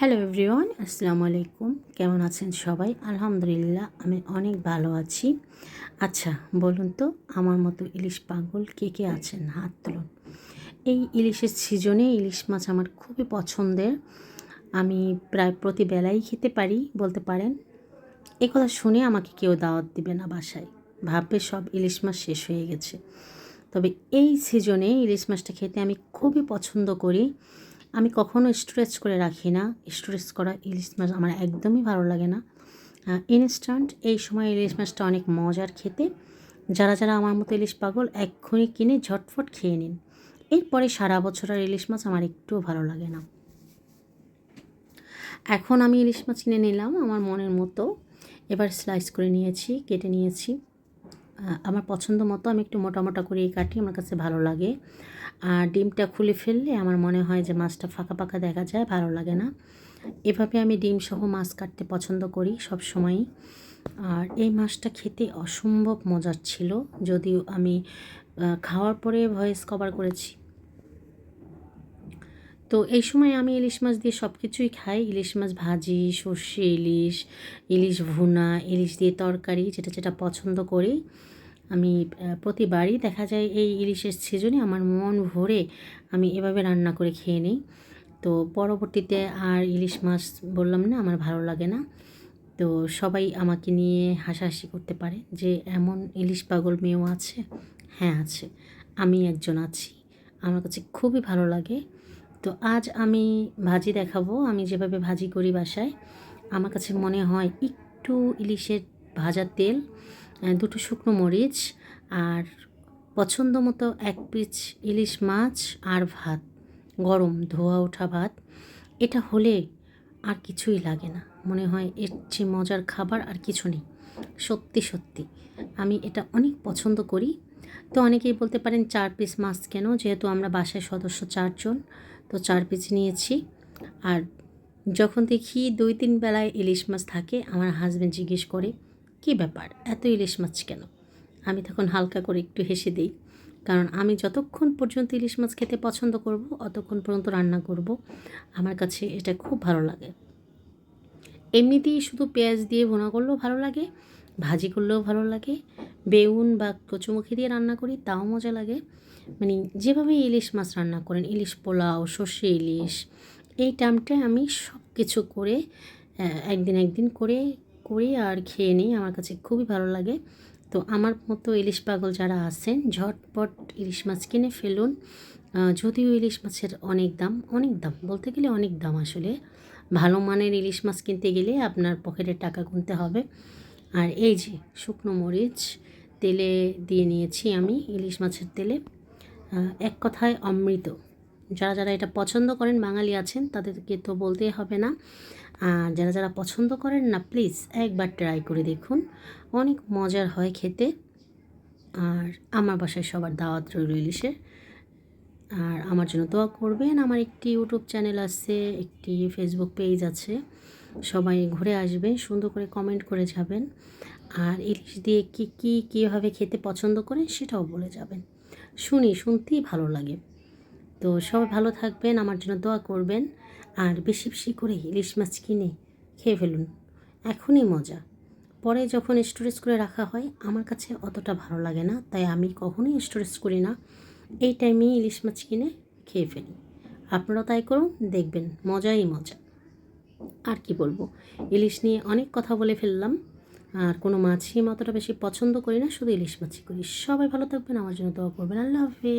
Hello everyone আসসালামু আলাইকুম কেমন আছেন সবাই? আলহামদুলিল্লাহ, আমি অনেক ভালো আছি। আচ্ছা বলুন তো, আমার মতো ইলিশ পাগল কে কে আছেন? হাত তুলুন। এই ইলিশের সিজনে ইলিশ মাছ আমার খুবই পছন্দের। আমি প্রায় প্রতি বেলাই খেতে পারি, বলতে পারেন। এ কথা শুনে আমাকে কেউ দাওয়াত দিবে না বাসায়। ভাববে সব ইলিশ মাছ শেষ হয়ে গেছে। তবে এই সিজনে ইলিশ মাছটা খেতে আমি খুবই পছন্দ করি। আমি কখনো স্টোরেজ করে রাখি না। স্টোরেজ করা ইলিশ মাছ আমার একদমই ভালো লাগে না। ইনস্ট্যান্ট এই সময় ইলিশ মাছটা অনেক মজার খেতে। যারা যারা আমার মতো ইলিশ পাগল, এক্ষুনি কিনে ঝটফট খেয়ে নিন। এরপরে সারা বছর আর ইলিশ মাছ আমার একটুও ভালো লাগে না। এখন আমি ইলিশ মাছ কিনে নিলাম আমার মনের মতো। এবার স্লাইস করে নিয়েছি, কেটে নিয়েছি। আমার পছন্দ মতো আমি একটু মোটা মোটা করে কাটি, আমার কাছে ভালো লাগে। আর ডিমটা খুলে ফেললে আমার মনে হয় যে মাছটা ফাঁকা ফাঁকা দেখা যায়, ভালো লাগে না। এভাবে আমি ডিম সহ মাছ কাটতে পছন্দ করি সব সময়ই আর এই মাছটা খেতে অসম্ভব মজার ছিল, যদিও আমি খাওয়ার পরে ভয়েস কভার করেছি। তো এই সময় আমি ইলিশ মাছ দিয়ে সব কিছুই খাই। ইলিশ মাছ ভাজি, সর্ষে ইলিশ ইলিশ ভুনা, ইলিশ দিয়ে তরকারি, যেটা যেটা পছন্দ করি। আমি প্রতিবারই দেখা যায় এই ইলিশের সিজনে আমার মন ভরে আমি এভাবে রান্না করে খেয়ে নিই। তো পরবর্তীতে আর ইলিশ মাছ বললাম না, আমার ভালো লাগে না। তো সবাই আমাকে নিয়ে হাসাহাসি করতে পারে যে এমন ইলিশ পাগল মেয়েও আছে? হ্যাঁ আছে। আমি একজন আছি। আমার কাছে খুবই ভালো লাগে। তো আজ আমি ভাজি দেখাবো। আমি যেভাবে ভাজি করি বাসায়, আমার কাছে মনে হয় একটু ইলিশের ভাজা তেল দুটো শুকনো মরিচ আর পছন্দ মতো এক পিস ইলিশ মাছ আর ভাত, গরম ধোয়া ওঠা ভাত। এটা হলে আর কিছুই লাগে না। মনে হয় এর চেয়ে মজার খাবার আর কিছু নেই। সত্যি সত্যি, আমি এটা অনেক পছন্দ করি। তো অনেকেই বলতে পারেন চার পিস মাছ কেন? যেহেতু আমরা বাসায় সদস্য চারজন, তো চার পিস নিয়েছি। আর যখন দেখি দুই, তিন বেলায় ইলিশ মাছ থাকে, আমার হাজব্যান্ড জিজ্ঞেস করে কী ব্যাপার? এত ইলিশ মাছ কেন? আমি তখন হালকা করে একটু হেসে দিই, কারণ আমি যতক্ষণ পর্যন্ত ইলিশ মাছ খেতে পছন্দ করব, অতক্ষণ পর্যন্ত রান্না করব। আমার কাছে এটা খুব ভালো লাগে। এমনিতেই শুধু পেঁয়াজ দিয়ে ভোনা করলেও ভালো লাগে, ভাজি করলেও ভালো লাগে, বেগুন বা কচুমুখি দিয়ে রান্না করি তাও মজা লাগে। মানে যেভাবে ইলিশ মাছ রান্না করেন, ইলিশ পোলাও, সর্ষে ইলিশ, এই টাইমটায় আমি সব কিছু করে একদিন একদিন করে করি আর খেয়ে নিই। আমার কাছে খুবই ভালো লাগে। তো আমার মতো ইলিশ পাগল যারা আছেন, ঝটপট ইলিশ মাছ কিনে ফেলুন। যদিও ইলিশ মাছের অনেক দাম অনেক দাম, বলতে গেলে অনেক দাম আসলে। ভালো মানের ইলিশ মাছ কিনতে গেলে আপনার পকেটের টাকা গুনতে হবে। আর এই যে শুকনো মরিচ, তেলে দিয়ে নিয়েছি আমি ইলিশ মাছের তেলে। এক কথায় অমৃত। যারা যারা এটা পছন্দ করেন, বাঙালি আছেন, তাদেরকে তো বলতেই হবে না। আর যারা যারা পছন্দ করেন না প্লিজ একবার ট্রাই করে দেখুন। অনেক মজার হয় খেতে। আর আমার বাসায় সবার দাওয়াত রইল ইলিশের আর আমার জন্য দোয়া করবেন। আমার একটি ইউটিউব চ্যানেল আছে, একটি ফেসবুক পেজ আছে। সবাই ঘুরে আসবেন সুন্দর করে কমেন্ট করে যাবেন। আর ইলিশ দিয়ে কী কী, কীভাবে খেতে পছন্দ করেন সেটাও বলে যাবেন। শুনি, শুনতেই ভালো লাগে। তো সবাই ভালো থাকবেন। আমার জন্য দোয়া করবেন। আর বেশি বেশি করে ইলিশ মাছ কিনে খেয়ে ফেলুন। এখনই মজা। পরে যখন স্টোরেজ করে রাখা হয়, আমার কাছে অতটা ভালো লাগে না, তাই আমি কখনোই স্টোরেজ করি না। এই টাইমেই ইলিশ মাছ কিনে খেয়ে ফেলি। আপনারাও তাই করুন, দেখবেন মজাই মজা। আর কি বলব, ইলিশ নিয়ে অনেক কথা বলে ফেললাম। আর কোনো মাছই আমি অতটা বেশি পছন্দ করি না, শুধু ইলিশ মাছই করি। সবাই ভালো থাকবেন, আমার জন্য দোয়া করবেন। আল্লাহ হাফিজ।